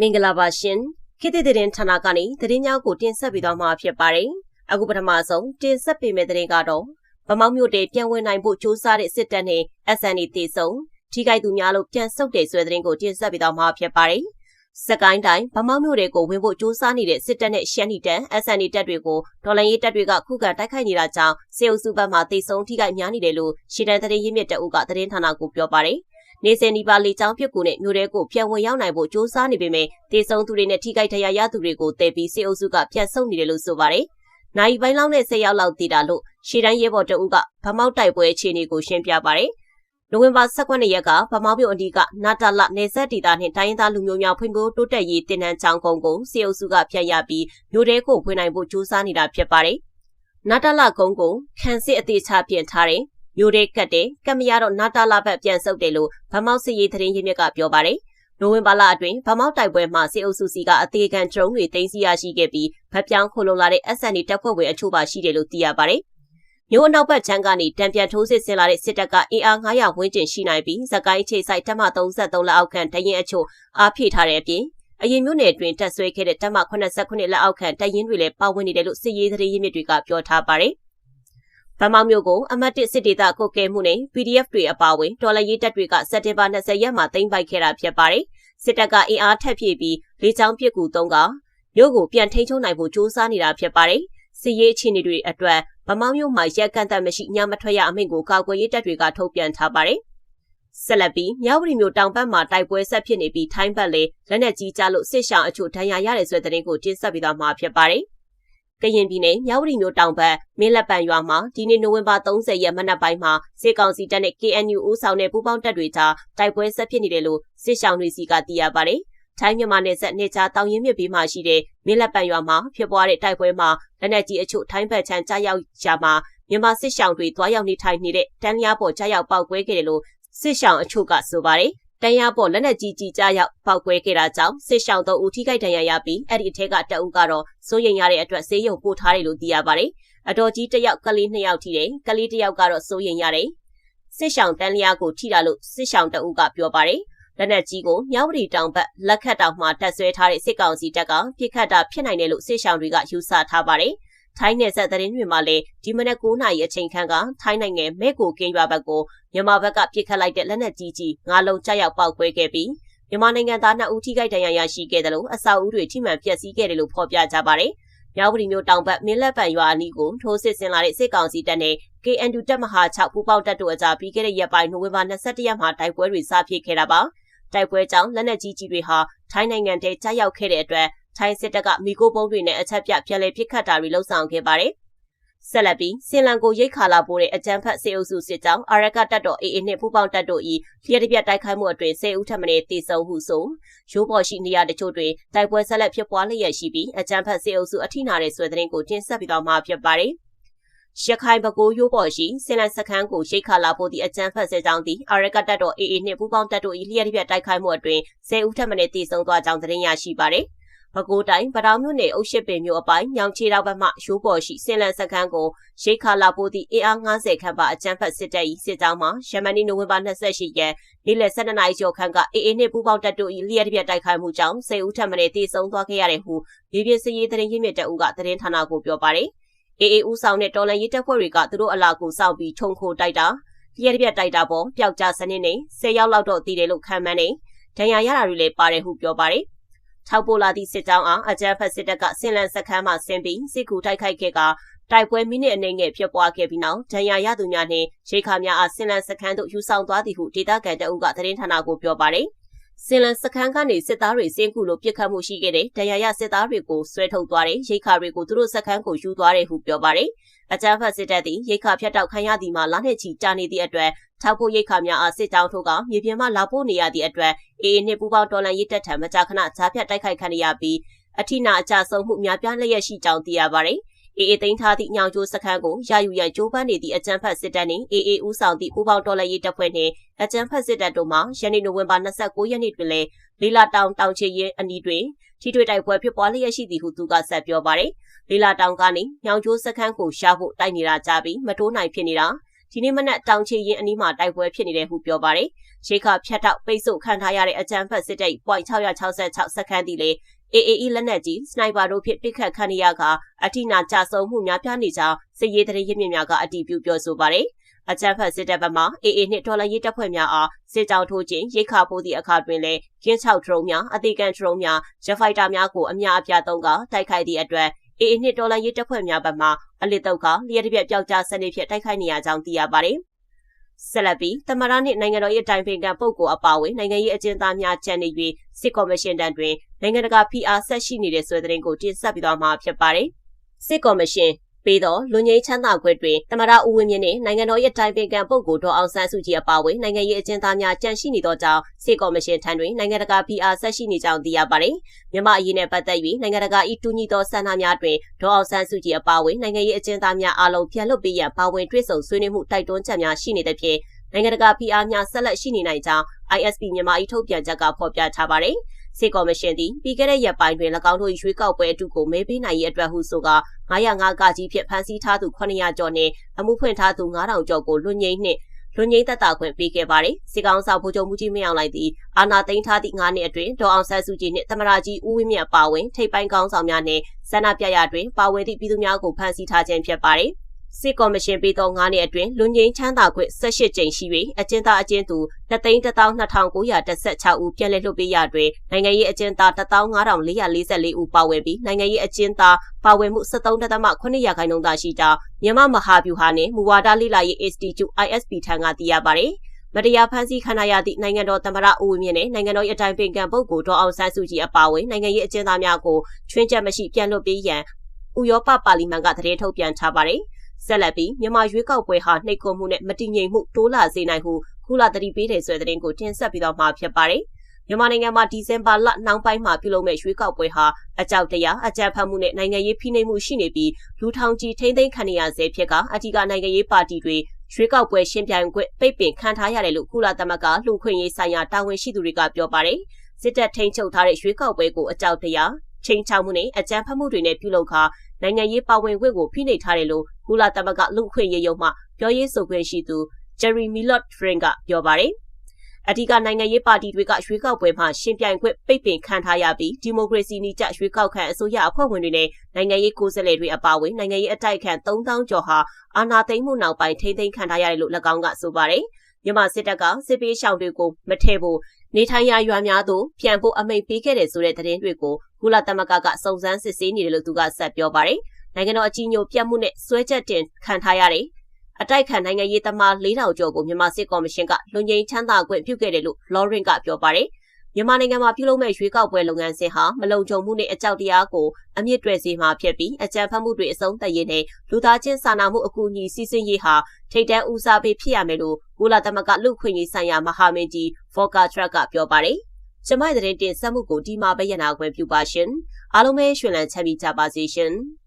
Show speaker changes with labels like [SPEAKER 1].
[SPEAKER 1] မင်္ဂလာပါရှင်ခေတ်သစ်သတင်းဌာနကနေသတင်းများကိုတင်ဆက်ပေးသွားမှာဖြစ်ပါတယ်အခုပထမဆုံးတင်ဆက်ပေးမယ့်သတင်းကတော့ဗမောက်မြို့တေပြန်ဝင်နိုင်ဖို့စ조사တဲ့စစ်တပ်နဲ့ SND တေဆုံထိခိုက်သူများလို့ပြန်ဆုတ်တဲ့ဆွဲသတင်းကိုတင်ဆက်ပေးသွားမှာဖြစ်ပါတယ်စကိုင်းတိုင်းဗမောက်မြို့တွေကိုဝင်ဖို့စ조사နေတဲ့စစ်တပ်နဲ့ရှမ်းနီတန် SND တပ်တွေကိုဒေါ်လာရေးတပ်တွေကခုခံတိုက်ခိုက်နေတာကြောင့်စေအုပ်စုဘက်မှတေဆုံထိခိုက်များနေတယ်လို့ရှီတန်သတင်းရင်းမြစ်တအုပ်ကသတင်းဌာနကိုပြောပါတယ် နေစင်နီပါလေကြောင်းဖြစ်ကူနဲ့မြို့ရဲကိုပြန်ဝင်ရောက်နိုင်ဖို့ကြိုးစားနေပေမဲ့တေဆုံသူတွေနဲ့ထိခိုက်ဒဏ်ရာရသူတွေကိုတည်ပြီးစစ်အုပ်စုကပြန်ဆုတ်နေတယ်လို့ဆိုပါတယ်။နိုင်ပိုင်းလောက်နဲ့ဆက်ရောက်လောက်တည်တာလို့ရှေ့တိုင်းရဲဘော်တအုပ်ကဗမောက်တိုက်ပွဲအခြေအနေကိုရှင်းပြပါတယ်။နိုဝင်ဘာ18ရက်ကဗမောက်မြို့အနီးကနာတာလနယ်စပ်ဒေသနှင့်တိုင်းသားလူမျိုးများဖွံ့ဖြိုးတိုးတက်ရေးတင်နန်းချောင်းကုန်းကိုစစ်အုပ်စုကဖျက်ရပြီးမြို့တဲကိုဝင်နိုင်ဖို့ကြိုးစားနေတာဖြစ်ပါတယ်။နာတာလကုန်းကိုခန်းစစ်အသေးချပြင်ထားတဲ့ မျိုးတွေကတ်တယ်ကတ်မရတော့နာတာလာဘက်ပြန်ဆုပ်တယ်လို့ဗမောက်စစ်ရေးသတင်းရင်းမြစ်ကပြောပါတယ်နိုဝင်ဘာလအတွင်းဗမောက်တိုက်ပွဲမှာစစ်အုပ်စုစီကအသေးခံကျုံတွေတင်စီရရှိခဲ့ပြီးဗတ်ပြောင်းခိုလုံလာတဲ့ SND တပ်ဖွဲ့ဝင်အချို့ပါရှိတယ်လို့သိရပါတယ်မြို့အနောက်ဘက်ချမ်းကနေတံပြန်ထိုးစစ်ဆင်လာတဲ့စစ်တပ်ကအင်အား900ဝန်းကျင်ရှိနိုင်ပြီးဇကိုင်းခြေဆိုင်တပ်မ33လက်အောက်ခံတရင်အချို့အားဖြည့်ထားတဲ့အပြင်အရင်မြို့နယ်အတွင်းတက်ဆွဲခဲ့တဲ့တပ်မ89လက်အောက်ခံတရင်တွေလည်းပါဝင်နေတယ်လို့စစ်ရေးသတင်းရင်းမြစ်တွေကပြောထားပါတယ်။ ဗမောက်မြို့ကိုအမတ်တစ်စစ်ဒေသကုတ်ကဲမှုနဲ့ PDF တွေအပါအဝင်တော်လှန်ရေးတပ်တွေကစက်တင်ဘာ20ရက်မှာသိမ်းပိုက်ခဲ့တာဖြစ်ပါတယ်။စစ်တပ်ကအင်အားထပ်ဖြည့်ပြီးလေကြောင်းပစ်ကူသုံးကမြို့ကိုပြန်ထိန်းချုပ်နိုင်ဖို့ကြိုးစားနေတာဖြစ်ပါတယ်။စစ်ရေးအခြေအနေတွေအတွက်ဗမောက်မြို့မှာရက်ကန့်သက်မရှိညမထွက်ရအမိန့်ကိုကာကွယ်ရေးတပ်တွေကထုတ်ပြန်ထားပါတယ်။ဆက်လက်ပြီးမြောက်ပြည်မြို့တောင်ဘက်မှာတိုက်ပွဲဆက်ဖြစ်နေပြီးထိုင်းဘက်လည်းလက်နက်ကြီးကြားလို့စစ်ရှောင်းအချို့ဒဏ်ရာရတဲ့ဆွဲတဲ့တင်ကိုတင်ဆက်ပေးသွားမှာဖြစ်ပါတယ်။ ကရင်ပြည်နယ်မြောက်ရီမြို့တောင်ဘက်မင်းလက်ပံရွာမှာဒီနေ့နိုဝင်ဘာ30ရက်မနက်ပိုင်းမှာစစ်ကောင်စီတပ်နဲ့ KNU ဦးဆောင်တဲ့ပူးပေါင်းတပ်တွေကြားတိုက်ပွဲဆက်ဖြစ်နေတယ်လို့စစ်ရှောင်းတွေစီကသိရပါတယ်။ထိုင်းမြန်မာနယ်စပ်နေချာတောင်ရင်မြစ်ပြီးမှရှိတဲ့မင်းလက်ပံရွာမှာဖြစ်ပွားတဲ့တိုက်ပွဲမှာလက်နက်ကြီးအချို့ထိုင်းဘက်ခြမ်းကြားရောက်ရာမှာမြန်မာစစ်ရှောင်းတွေတွားရောက်နေထိုင်နေတဲ့တန်းလျားပေါ်ကြားရောက်ပောက်ကွဲခဲ့တယ်လို့စစ်ရှောင်းအချို့ကဆိုပါတယ်။ တန်ရပေါ်လက်နက်ကြီးကြီးကြားရောက်ပောက်ကွဲခဲ့တာကြောင့်စစ်ရှောင်းတော့ဦးထိခိုက်ဒဏ်ရာရပြီးအဲ့ဒီအထက်ကတအုပ်ကတော့စိုးရိမ်ရတဲ့အတွက်ဆေးရုံပို့ထားတယ်လို့သိရပါတယ်။အတော်ကြီးတစ်ယောက်ကလေးနှစ်ယောက်ထိတယ်။ကလေးတစ်ယောက်ကတော့စိုးရိမ်ရတယ်။စစ်ရှောင်းတန်းလျားကိုထိတာလို့စစ်ရှောင်းတအုပ်ကပြောပါတယ်။လက်နက်ကြီးကိုမြောက်ပြည်တောင်ဘက်လက်ခတ်တောင်မှာတက်ဆွဲထားတဲ့စစ်ကောင်စီတပ်ကပြစ်ခတ်တာဖြစ်နိုင်တယ်လို့စစ်ရှောင်းတွေကယူဆထားပါတယ်။ ထိုင်းနယ်စပ်သတင်းတွေမှာလည်းဒီမနက်9နာရီအချိန်ခန့်ကထိုင်းနိုင်ငံမဲကိုကင်းရွာဘက်ကိုမြန်မာဘက်ကပစ်ခတ်လိုက်တဲ့လက်နက်ကြီးကြီးငါးလုံးကြောက်ရောက်ပောက်ကွဲခဲ့ပြီးမြန်မာနိုင်ငံသား2ဦးထိခိုက်ဒဏ်ရာရရှိခဲ့တယ်လို့အဆောက်အဦတွေထိမှန်ပျက်စီးခဲ့တယ်လို့ဖော်ပြကြပါတယ်။မြောက်ပြည်မြို့တောင်ဘက်မင်းလက်ပံရွာအနီးကိုထိုးစစ်ဆင်လာတဲ့စစ်ကောင်စီတပ်နဲ့ KNU တပ်မဟာ6ပူးပေါင်းတပ်တို့အကြားပြီးခဲ့တဲ့ရက်ပိုင်းနိုဝင်ဘာ22ရက်မှာတိုက်ပွဲတွေစဖြစ်ခဲ့တာပါ။တိုက်ပွဲကြောင့်လက်နက်ကြီးကြီးတွေဟာထိုင်းနိုင်ငံထဲကြားရောက်ခဲ့တဲ့အတွက် ထိုင်းစစ်တပ်ကမိโก้ပုံးတွေနဲ့အချက်ပြပြန်လည်ပစ်ခတ်တာတွေလှုံ့ဆော်ခဲ့ပါတယ်။ဆက်လက်ပြီးစင်လန်ကိုရိတ်ခါလာပိုးတဲ့အကြမ်းဖက်စေအုပ်စုစစ်ကြောင်းအာရကတပ်တော် AA နှင့်ပူးပေါင်းတပ်တို့၏လျှက်တပြက်တိုက်ခိုက်မှုအတွင်းစေဦးထပ်မံတေဆုံမှုဆိုရိုးပေါ်ရှိနေရတချို့တွင်တိုက်ပွဲဆက်လက်ဖြစ်ပွားလျက်ရှိပြီးအကြမ်းဖက်စေအုပ်စုအထိနာတဲ့ဆွဲသတင်းကိုတင်ဆက်ပြီးတော့မှာဖြစ်ပါတယ်။ရခိုင်ဘကိုးရိုးပေါ်ရှိစင်လန်စခန်းကိုရိတ်ခါလာဖို့သည့်အကြမ်းဖက်စစ်ကြောင်းသည်အာရကတပ်တော် AA နှင့်ပူးပေါင်းတပ်တို့၏လျှက်တပြက်တိုက်ခိုက်မှုအတွင်းစေဦးထပ်မံတေဆုံသွားကြောင်းသတင်းရရှိပါသည်။ ပဲခူးတိုင်းပတောင်မြို့နယ်အုပ်ရှိပင်မြို့အပိုင်းညောင်ချေတောက်ဘက်မှရိုးပေါ်ရှိစင်လန်စခန်းကိုရိတ်ခါလာပိုးသည့်အင်အား90ခန့်ပါအကြမ်းဖက်စစ်တပ်၏စစ်ကြောင်းမှယမနီနိုဝင်ဘာ28ရက်နေ့လယ်12နာရီကျော်ခန့်ကအေအေနှင့်ပူးပေါင်းတပ်တို့၏လျှက်တပြက်တိုက်ခိုက်မှုကြောင့်စေဦးထပ်မံတေဆုံးသွားခဲ့ရတယ်ဟုမြေပြင်စစ်ရေးသတင်းရင်းမြစ်တအုပ်ကသတင်းဌာနကိုပြောပါရယ်အေအေဦးဆောင်တဲ့တော်လန်ရေးတပ်ဖွဲ့တွေကသူတို့အလာကိုစောင့်ပြီးထုံခိုတိုက်တာလျှက်တပြက်တိုက်တာပေါ်ပျောက်ကြားစနစ်နဲ့10ရောက်လောက်တော့တည်တယ်လို့ခံမှန်းနေဒဏ်ရာရတာတွေလည်းပါတယ်ဟုပြောပါရယ် ထောက်ပို့လာသည့်စစ်ကြောင်းအားအကြမ်းဖက်စစ်တပ်ကဆင်လန်စခန်းမှဆင်းပြီးစစ်ကူတိုက်ခိုက်ခဲ့ကတိုက်ပွဲမိနစ်အနည်းငယ်ဖြစ်ပွားခဲ့ပြီးနောက်ဒဏ်ရာရသူများနှင့်ရိခါများအားဆင်လန်စခန်းသို့ယူဆောင်သွားသည်ဟုဒေသခံတအုပ်ကသတင်းဌာနကိုပြောပါတယ်။စင်လန်စခန်းကနေစစ်သားတွေစင်းကူလို့ပြစ်ခတ်မှုရှိခဲ့တဲ့ဒဏ်ရာရစစ်သားတွေကိုဆွဲထုတ်သွားတဲ့ရိခါတွေကိုသူတို့စခန်းကိုယူသွားတယ်ဟုပြောပါတယ်။အကြမ်းဖက်စစ်တပ်သည်ရိခါဖြတ်တောက်ခံရသည်မှာလာနှင့်ချီကြာနေသည့်အတွက် ထောက်ဖို့ရိတ်ခါများအားစစ်ကြောင်းထုတ်ကမြေပြင်မှလာပို့နေရသည့်အတွက်အေအေနှင့်ပူးပေါင်းတော်လှန်ရေးတပ်ထံမကြာခဏကြားဖြတ်တိုက်ခိုက်ခံရပြီးအထိနာအကြဆုံးမှုများပြားလျက်ရှိကြောင်းသိရပါတယ်။အေအေသိမ်းထားသည့်ညောင်ကျိုးစခန်းကိုရယူရန်ကြိုးပမ်းနေသည့်အကြမ်းဖက်စစ်တပ်နှင့်အေအေဦးဆောင်သည့်ပူးပေါင်းတော်လှန်ရေးတပ်ဖွဲ့နှင့်အကြမ်းဖက်စစ်တပ်တို့မှယနေ့နိုဝင်ဘာ29ရက်နေ့တွင်လည်းလီလာတောင်တောင်ချေရင်အနီးတွင်ထိတွေ့တိုက်ပွဲဖြစ်ပွားလျက်ရှိသည်ဟုသူကဆက်ပြောပါတယ်။လီလာတောင်ကနေညောင်ကျိုးစခန်းကိုရှာဖို့တိုက်နေတာကြပြီးမတိုးနိုင်ဖြစ်နေတာ ဒီနေ့မနက်တောင်ချီရင်အနီးမှာတိုက်ပွဲဖြစ်နေတယ်ဟုပြောပါတယ်။ရိခါဖြတ်တောက်ပိတ်ဆို့ခံထားရတဲ့အကြမ်းဖက်စစ်တပ် .666 စက္ကန့်တီလေ AAE လက်နက်ကြီးစနိုက်ပါတို့ဖြင့်ပစ်ခတ်ခံရကအထိနာကြဆုံးမှုများပြားနေကြောင်းစစ်ရေးတရေရင်းမြစ်များကအတည်ပြုပြောဆိုပါတယ်။အကြမ်းဖက်စစ်တပ်ဘက်မှ AA နှင့်ဒေါ်လာရေးတပ်ဖွဲ့များအားစစ်ကြောင်းထိုးခြင်းရိခါပိုးသည့်အခါတွင်လည်းကင်း6ဒရုန်းများအသေးကန်ဒရုန်းများဂျက်ဖိုက်တာများကိုအများအပြားသုံးကတိုက်ခိုက်သည့်အတွက် AA နှင့်ဒေါ်လာရေးတပ်ဖွဲ့များဘက်မှအလစ်တုပ်ကလျှက်တစ်ပြက်ပျောက်ကြားစနစ်ဖြင့်တိုက်ခိုက်နေရကြောင်းသိရပါတယ်။ဆက်လက်ပြီးတမရနှင့်နိုင်ငံတော်၏အတိုင်ပင်ခံပုဂ္ဂိုလ်အပါအဝင်နိုင်ငံရေးအကျဉ်းသားများကြံနေ၍စစ်ကော်မရှင်တန်းတွင်နိုင်ငံတကာဖိအားဆက်ရှိနေတဲ့ဆွေးတဲ့ကိုတင်ဆက်ပြီးတော့မှာဖြစ်ပါတယ်။စစ်ကော်မရှင် ပေးသောလူငိမ့်ချမ်းသာခွင့်တွင်တမရဦးဝင်းမြင့်နှင့်နိုင်ငံတော်၏တိုင်ပင်ခံပုဂ္ဂိုလ်ဒေါ်အောင်ဆန်းစုကြည်အပါအဝင်နိုင်ငံရေးအကျဉ်းသားများကြန့်ရှိနေသောကြောင့်စစ်ကော်မရှင်ထံတွင်နိုင်ငံတကာ PR ဆက်ရှိနေကြောင်းသိရပါတယ်။မြန်မာအရေးနဲ့ပတ်သက်၍နိုင်ငံတကာ၏တူညီသောဆန္ဒများတွင်ဒေါ်အောင်ဆန်းစုကြည်အပါအဝင်နိုင်ငံရေးအကျဉ်းသားများအားလုံးပြန်လွတ်ပေးရန်ပါဝင်တွေ့ဆုံဆွေးနွေးမှုတိုက်တွန်းချက်များရှိနေတဲ့ဖြင့်နိုင်ငံတကာ PR များဆက်လက်ရှိနေနိုင်ကြောင်း ISP မြန်မာ၏ထုတ်ပြန်ချက်ကဖော်ပြထားပါတယ်။ စစ်ကော်မရှင်သည်ပြီးခဲ့တဲ့ရက်ပိုင်းတွင်၎င်းတို့ရွေးကောက်ပွဲအတုကိုမဲပေးနိုင်ရေးအတွက်ဟုဆိုက905ကကြီးဖြင့်ဖမ်းဆီးထားသူ900ကျော်နှင့်အမှုဖွင့်ထားသူ9000ကျော်ကိုလွှတ်ငိမ့်နှင့်လွန်ငိမ့်သက်တာခွင့်ပေးခဲ့ပါတယ်။စစ်ကောင်ဆောင်ဗိုလ်ချုပ်မှုကြီးမင်းအောင်လိုက်သည်အာဏာသိမ်းထားသည့်9နှစ်အတွင်းဒေါအောင်ဆန်းစုကြည်နှင့်သမရကြီးဦးဝင်းမြတ်ပါဝင်ထိပ်ပိုင်းကောင်းဆောင်များနှင့်ဆန္ဒပြရာတွင်ပါဝင်သည့်ပြည်သူများကိုဖမ်းဆီးထားခြင်းဖြစ်ပါတယ်။ စစ်ကော်မရှင်ပေးသော9နှစ်အတွင်းလွန်ငင်းချမ်းသာခွင့်18ကြိမ်ရှိ၍အကျဉ်းသားအကျဉ်းသူ3,12916ဦးပြန်လည်လွှတ်ပေးရတွင်နိုင်ငံရေးအကျဉ်းသား15,444ဦးပါဝင်ပြီးနိုင်ငံရေးအကျဉ်းသားပါဝင်မှု73.8ရာခိုင်နှုန်းသာရှိကြောင်းမြန်မာမဟာဗျူဟာနှင့်မူဝါဒလိလာရေး Institute ISP ထံကသိရပါသည်မတရားဖမ်းဆီးခံရသည့်နိုင်ငံတော်သမ္မတဦးဝင်းမြင့်နဲ့နိုင်ငံတော်အတိုင်ပင်ခံပုဂ္ဂိုလ်ဒေါအောင်ဆန်းစုကြည်အပါအဝင်နိုင်ငံရေးအကျဉ်းသားများကိုချွင်းချက်မရှိပြန်လွှတ်ပေးရန်ဥရောပပါလီမန်ကသတင်းထုတ်ပြန်ထားပါတယ်။ ဆက်လက်ပြီးမြန်မာရွေးကောက်ပွဲဟာနှိပ်ကွပ်မှုနဲ့မတည်ငြိမ်မှုတိုးလာစေနိုင်ဟုခုလာတတိပေးတယ်ဆိုတဲ့သတင်းကိုတင်ဆက်ပြီးတော့မှာဖြစ်ပါတယ်။မြန်မာနိုင်ငံမှာဒီဇင်ဘာလနောက်ပိုင်းမှာပြုလုပ်မဲ့ရွေးကောက်ပွဲဟာအကြောက်တရားအကြမ်းဖက်မှုနဲ့နိုင်ငံရေးဖိနှိပ်မှုရှိနေပြီးလူထောင်ကြီးထိမ့်သိမ်းခံရဆဲဖြစ်ကအထူးကနိုင်ငံရေးပါတီတွေရွေးကောက်ပွဲရှင်ပြိုင်ခွင့်ပိတ်ပင်ခံထားရတယ်လို့ကုလသမဂ္ဂလူခွင့်ရေးဆိုင်ရာတာဝန်ရှိသူတွေကပြောပါတယ်။စစ်တပ်ထိန်းချုပ်ထားတဲ့ရွေးကောက်ပွဲကိုအကြောက်တရားချိန်ချောက်မှုနဲ့အကြမ်းဖက်မှုတွေနဲ့ပြုလုပ်ခါနိုင်ငံရေးပါဝင်ခွင့်ကိုဖိနှိပ်ထားတယ်လို့ ကုလသမဂ္ဂလူ့ခွင့်ရေးရုံးမှပြောရေးဆိုခွင့်ရှိသူ Jerry Millot Frank ကပြောပါတယ်အဓိကနိုင်ငံရေးပါတီတွေကရွေးကောက်ပွဲမှာရှင်ပြိုင်ခွင့်ပိတ်ပင်ခံထားရပြီးဒီမိုကရေစီနည်းကျရွေးကောက်ခံအစိုးရအဖွဲ့ဝင်တွေနဲ့နိုင်ငံရေးကိုယ်စားလှယ်တွေအပါအဝင်နိုင်ငံရေးအတိုက်ခံ3000ကျော်ဟာအာဏာသိမ်းမှုနောက်ပိုင်းထိမ့်သိမ်းခံထားရတယ်လို့၎င်းကဆိုပါတယ်။မြန်မာစစ်တပ်ကစစ်ပေးရှောင်တွေကိုမထည့်ဖို့နေထိုင်ရာရွာများသို့ပြန်ဖို့အမိန့်ပေးခဲ့တယ်ဆိုတဲ့သတင်းတွေကိုကုလသမဂ္ဂကစုံစမ်းစစ်ဆေးနေတယ်လို့သူကဆက်ပြောပါတယ်။ နိုင်ငံတော်အကြီးအကျယ်ပြတ်မှုနဲ့စွဲချက်တင်ခံထားရတဲ့အတိုက်ခံနိုင်ငံရေးသမား၄000ကျော်ကိုမြန်မာစစ်ကော်မရှင်ကလွန်ငင်းချမ်းသာခွင့်ပြုခဲ့တယ်လို့လော်ရင်ကပြောပါတယ်။မြန်မာနိုင်ငံမှာပြုလုပ်မဲ့ရွေးကောက်ပွဲလုပ်ငန်းစဉ်ဟာမလုံခြုံမှုနဲ့အကြောက်တရားကိုအမြင့်တွယ်စေမှာဖြစ်ပြီးအကြမ်းဖက်မှုတွေအဆုံးသတ်ရေးနဲ့လူသားချင်းစာနာမှုအကူအညီစီစဉ်ရေးဟာထိပ်တန်းဦးစားပေးဖြစ်ရမယ်လို့ကုလသမဂ္ဂလူ့ခွင့်ရေးဆိုင်ရာမဟာမင်းကြီးဖော်ကာထရက်ကပြောပါတယ်။ကျမရဲ့တဲ့တင်ဆက်မှုကိုဒီမှာပဲရနာခွင့်ပြုပါရှင်။အားလုံးပဲရှင်လန်းချမ်းမြေ့ကြပါစေရှင်။